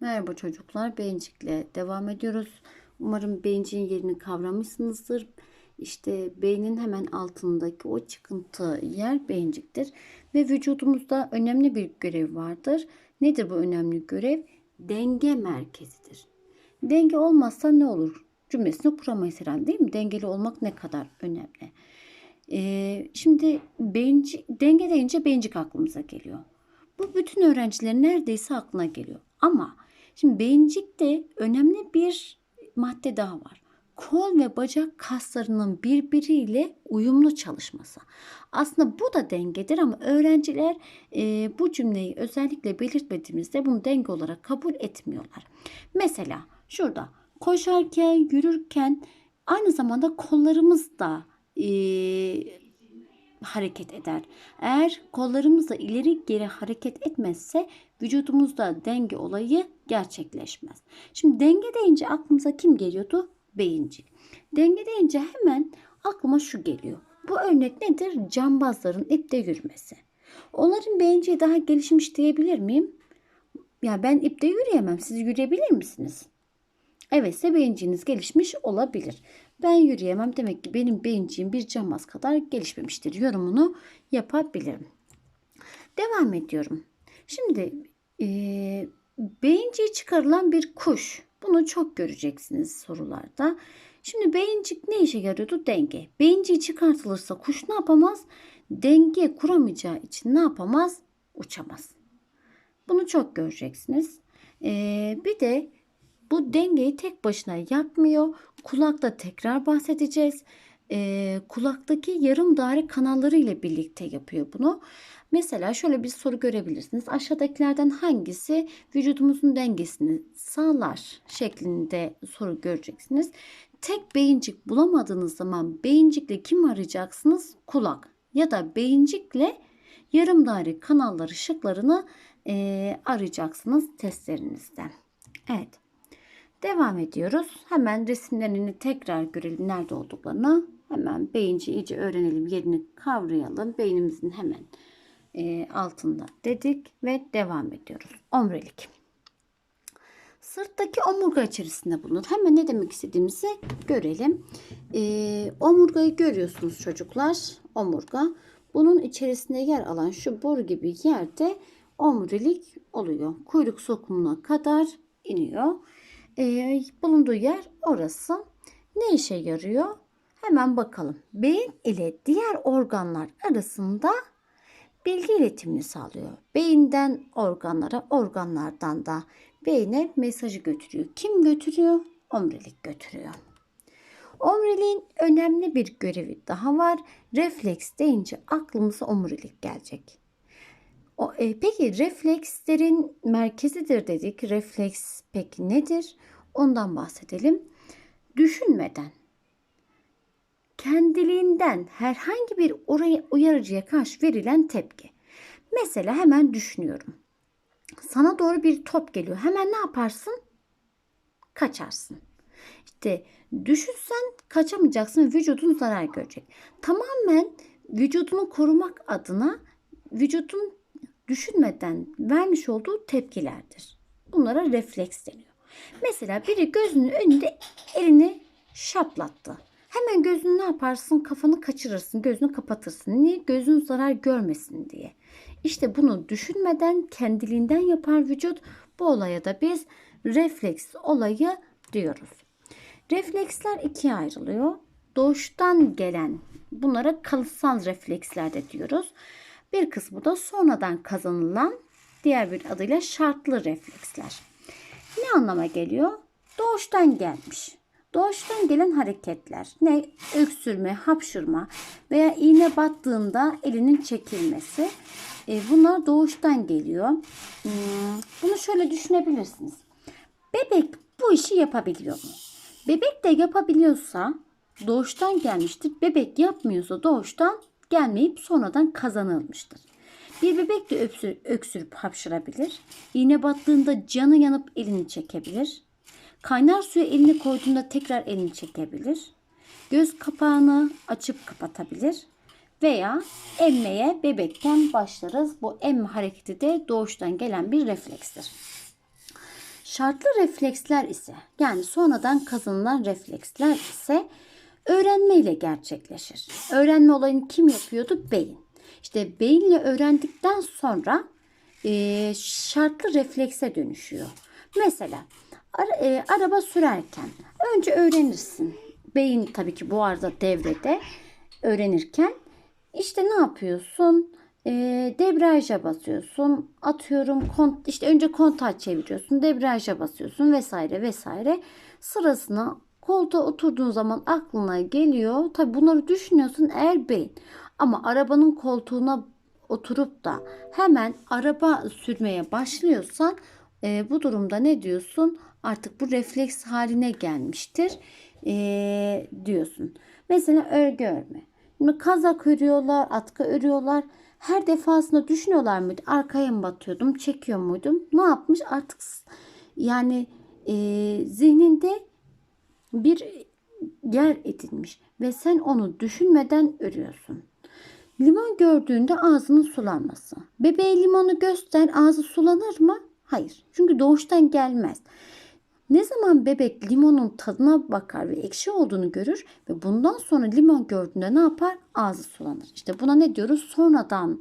Merhaba çocuklar, beyincikle devam ediyoruz. Umarım beyinciğin yerini kavramışsınızdır. İşte beynin hemen altındaki o çıkıntı yer beyinciktir. Ve vücudumuzda önemli bir görev vardır. Nedir bu önemli görev? Denge merkezidir. Denge olmazsa ne olur? Cümlesini kuramayız herhalde değil mi? Dengeli olmak ne kadar önemli. Ee, şimdi beyinci, denge deyince beyincik aklımıza geliyor. Bu bütün öğrencilerin neredeyse aklına geliyor. Ama şimdi beyincikte önemli bir madde daha var. Kol ve bacak kaslarının birbiriyle uyumlu çalışması. Aslında bu da dengedir ama öğrenciler e, bu cümleyi özellikle belirtmediğimizde bunu denge olarak kabul etmiyorlar. Mesela şurada koşarken, yürürken aynı zamanda kollarımız da e, hareket eder. Eğer kollarımız da ileri geri hareket etmezse vücudumuzda denge olayı gerçekleşmez. Şimdi denge deyince aklımıza kim geliyordu? Beyincik. Denge deyince hemen aklıma şu geliyor. Bu örnek nedir? Cambazların ipte yürümesi. Onların beyinciği daha gelişmiş diyebilir miyim? Ya ben ipte yürüyemem. Siz yürüyebilir misiniz? Evetse beyinciğiniz gelişmiş olabilir. Ben yürüyemem demek ki benim beyinciğim bir cambaz kadar gelişmemiştir. Yorumunu yapabilirim. Devam ediyorum. Şimdi e, beyinciği çıkarılan bir kuş. Bunu çok göreceksiniz sorularda. Şimdi beyincik ne işe yarıyordu? Denge. Beyinciği çıkartılırsa kuş ne yapamaz? Denge kuramayacağı için ne yapamaz? Uçamaz. Bunu çok göreceksiniz. Ee, bir de bu dengeyi tek başına yapmıyor. Kulakta tekrar bahsedeceğiz. Ee, kulaktaki yarım daire kanalları ile birlikte yapıyor bunu. Mesela şöyle bir soru görebilirsiniz. Aşağıdakilerden hangisi vücudumuzun dengesini sağlar şeklinde soru göreceksiniz. Tek beyincik bulamadığınız zaman beyincikle kim arayacaksınız? Kulak ya da beyincikle yarım daire kanalları ışıklarını e, arayacaksınız testlerinizden. Evet. Devam ediyoruz. Hemen resimlerini tekrar görelim nerede olduklarını. Hemen beyinci iyice öğrenelim, yerini kavrayalım. Beynimizin hemen e, altında dedik ve devam ediyoruz. Omurilik. Sırttaki omurga içerisinde bulunur. Hemen ne demek istediğimizi görelim. E, omurgayı görüyorsunuz çocuklar. Omurga. Bunun içerisinde yer alan şu boru gibi yerde omurilik oluyor. Kuyruk sokumuna kadar iniyor. E, bulunduğu yer orası. Ne işe yarıyor? Hemen bakalım. Beyin ile diğer organlar arasında bilgi iletimini sağlıyor. Beyinden organlara, organlardan da beyne mesajı götürüyor. Kim götürüyor? Omurilik götürüyor. Omuriliğin önemli bir görevi daha var. Refleks deyince aklımıza omurilik gelecek. O, e, peki reflekslerin merkezidir dedik. Refleks peki nedir? Ondan bahsedelim. Düşünmeden, kendiliğinden herhangi bir oraya uyarıcıya karşı verilen tepki. Mesela hemen düşünüyorum. Sana doğru bir top geliyor. Hemen ne yaparsın? Kaçarsın. İşte düşünsen kaçamayacaksın. Vücudun zarar görecek. Tamamen vücudunu korumak adına vücudun düşünmeden vermiş olduğu tepkilerdir. Bunlara refleks deniyor. Mesela biri gözünün önünde elini şaplattı. Hemen gözünü ne yaparsın? Kafanı kaçırırsın, gözünü kapatırsın. Niye? Gözün zarar görmesin diye. İşte bunu düşünmeden kendiliğinden yapar vücut. Bu olaya da biz refleks olayı diyoruz. Refleksler ikiye ayrılıyor. Doğuştan gelen bunlara kalıtsal refleksler de diyoruz. Bir kısmı da sonradan kazanılan diğer bir adıyla şartlı refleksler. Ne anlama geliyor? Doğuştan gelmiş. Doğuştan gelen hareketler ne? Öksürme, hapşırma veya iğne battığında elinin çekilmesi. E, bunlar doğuştan geliyor. Hmm, bunu şöyle düşünebilirsiniz. Bebek bu işi yapabiliyor mu? Bebek de yapabiliyorsa doğuştan gelmiştir. Bebek yapmıyorsa doğuştan gelmeyip sonradan kazanılmıştır. Bir bebek de öksür, öksürüp hapşırabilir. İğne battığında canı yanıp elini çekebilir. Kaynar suya elini koyduğunda tekrar elini çekebilir. Göz kapağını açıp kapatabilir. Veya emmeye bebekken başlarız. Bu emme hareketi de doğuştan gelen bir reflekstir. Şartlı refleksler ise yani sonradan kazanılan refleksler ise öğrenme ile gerçekleşir. Öğrenme olayını kim yapıyordu? Beyin. İşte beyinle öğrendikten sonra e, şartlı reflekse dönüşüyor. Mesela ara- e, araba sürerken önce öğrenirsin. Beyin tabii ki bu arada devrede öğrenirken işte ne yapıyorsun? E, debriyaja basıyorsun. Atıyorum kont işte önce kontağı çeviriyorsun. Debriyaja basıyorsun vesaire vesaire. Sırasına koltuğa oturduğun zaman aklına geliyor. Tabii bunları düşünüyorsun eğer beyin. Ama arabanın koltuğuna oturup da hemen araba sürmeye başlıyorsan e, bu durumda ne diyorsun? Artık bu refleks haline gelmiştir e, diyorsun. Mesela örgü örme. Şimdi kazak örüyorlar, atkı örüyorlar. Her defasında düşünüyorlar mıydı? Arkaya mı batıyordum, çekiyor muydum? Ne yapmış? Artık yani e, zihninde bir yer edinmiş ve sen onu düşünmeden örüyorsun. Limon gördüğünde ağzının sulanması. Bebeğe limonu göster ağzı sulanır mı? Hayır. Çünkü doğuştan gelmez. Ne zaman bebek limonun tadına bakar ve ekşi olduğunu görür ve bundan sonra limon gördüğünde ne yapar? Ağzı sulanır. İşte buna ne diyoruz? Sonradan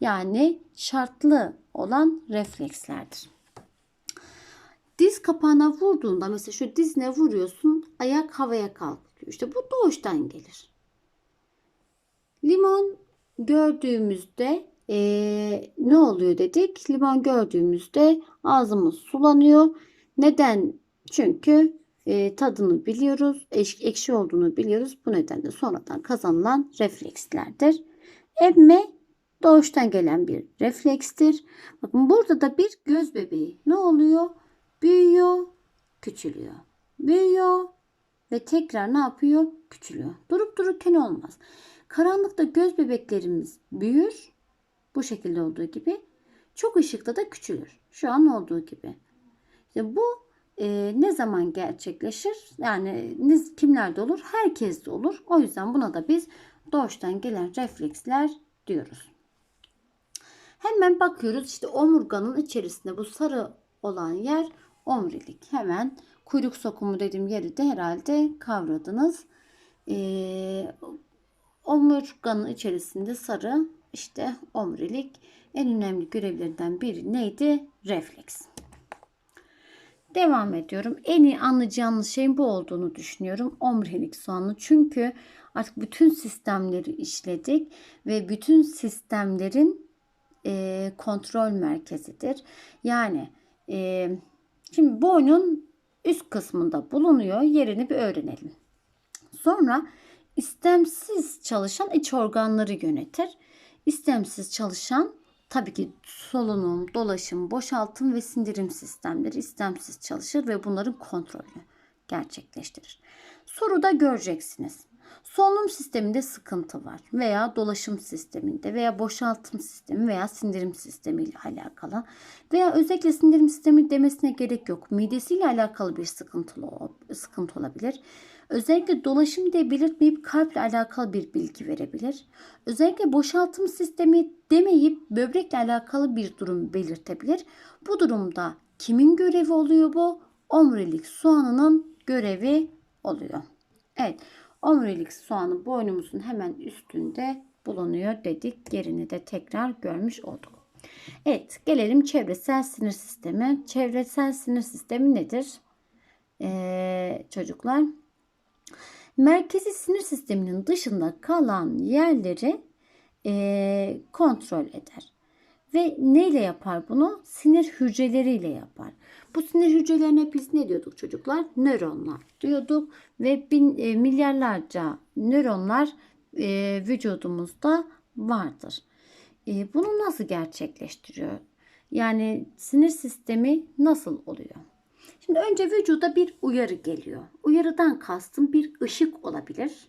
yani şartlı olan reflekslerdir. Diz kapağına vurduğunda mesela şu dizine vuruyorsun ayak havaya kalkıyor. İşte bu doğuştan gelir. Limon gördüğümüzde eee, ne oluyor dedik? Limon gördüğümüzde ağzımız sulanıyor. Neden? Çünkü eee, tadını biliyoruz, eş- ekşi olduğunu biliyoruz. Bu nedenle sonradan kazanılan reflekslerdir. Emme doğuştan gelen bir reflekstir. Bakın burada da bir göz bebeği ne oluyor? Büyüyor, küçülüyor. Büyüyor ve tekrar ne yapıyor? Küçülüyor. Durup dururken olmaz. Karanlıkta göz bebeklerimiz büyür. Bu şekilde olduğu gibi. Çok ışıkta da küçülür. Şu an olduğu gibi. İşte bu e, ne zaman gerçekleşir? Yani ne, kimlerde olur? Herkeste olur. O yüzden buna da biz doğuştan gelen refleksler diyoruz. Hemen bakıyoruz işte omurganın içerisinde bu sarı olan yer omurilik. Hemen kuyruk sokumu dediğim yeri de herhalde kavradınız. Ee, omurganın içerisinde sarı işte omurilik en önemli görevlerinden biri neydi? Refleks. Devam ediyorum. En iyi anlayacağınız şeyin bu olduğunu düşünüyorum. Omurilik soğanı. Çünkü artık bütün sistemleri işledik ve bütün sistemlerin e, kontrol merkezidir. Yani e, şimdi boynun üst kısmında bulunuyor. Yerini bir öğrenelim. Sonra istemsiz çalışan iç organları yönetir. İstemsiz çalışan tabii ki solunum, dolaşım, boşaltım ve sindirim sistemleri istemsiz çalışır ve bunların kontrolünü gerçekleştirir. Soruda göreceksiniz. Solunum sisteminde sıkıntı var veya dolaşım sisteminde veya boşaltım sistemi veya sindirim sistemi ile alakalı veya özellikle sindirim sistemi demesine gerek yok. Midesiyle alakalı bir sıkıntılı sıkıntı olabilir. Özellikle dolaşım diye belirtmeyip kalple alakalı bir bilgi verebilir. Özellikle boşaltım sistemi demeyip böbrekle alakalı bir durum belirtebilir. Bu durumda kimin görevi oluyor bu? Omurilik soğanının görevi oluyor. Evet, omurilik soğanı boynumuzun hemen üstünde bulunuyor dedik. Yerini de tekrar görmüş olduk. Evet, gelelim çevresel sinir sistemi. Çevresel sinir sistemi nedir? Ee, çocuklar, merkezi sinir sisteminin dışında kalan yerleri e, kontrol eder. Ve neyle yapar bunu? Sinir hücreleriyle yapar. Bu sinir hücrelerine biz ne diyorduk çocuklar? Nöronlar diyorduk ve bin, e, milyarlarca nöronlar e, vücudumuzda vardır. E, bunu nasıl gerçekleştiriyor? Yani sinir sistemi nasıl oluyor? Şimdi önce vücuda bir uyarı geliyor. Uyarıdan kastım bir ışık olabilir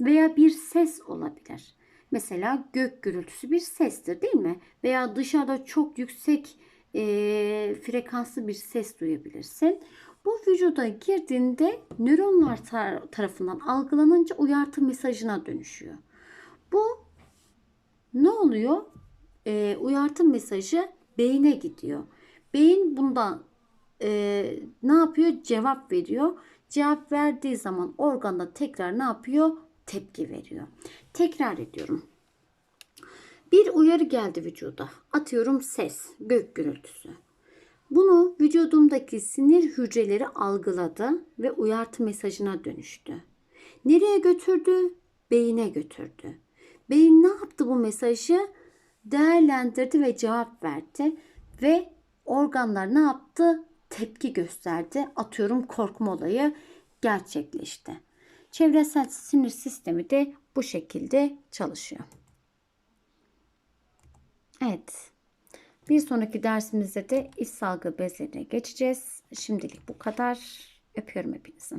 veya bir ses olabilir. Mesela gök gürültüsü bir sestir değil mi? Veya dışarıda çok yüksek e, frekanslı bir ses duyabilirsin. Bu vücuda girdiğinde nöronlar tar- tarafından algılanınca uyartı mesajına dönüşüyor. Bu ne oluyor? E, uyartı mesajı beyne gidiyor. Beyin bundan e, ne yapıyor? Cevap veriyor. Cevap verdiği zaman organda tekrar ne yapıyor? Tepki veriyor. Tekrar ediyorum. Bir uyarı geldi vücuda. Atıyorum ses, gök gürültüsü. Bunu vücudumdaki sinir hücreleri algıladı ve uyartı mesajına dönüştü. Nereye götürdü? Beyine götürdü. Beyin ne yaptı bu mesajı? Değerlendirdi ve cevap verdi ve organlar ne yaptı? Tepki gösterdi. Atıyorum korkma olayı gerçekleşti. Çevresel sinir sistemi de bu şekilde çalışıyor. Evet. Bir sonraki dersimizde de iç salgı bezlerine geçeceğiz. Şimdilik bu kadar. Öpüyorum hepinizi.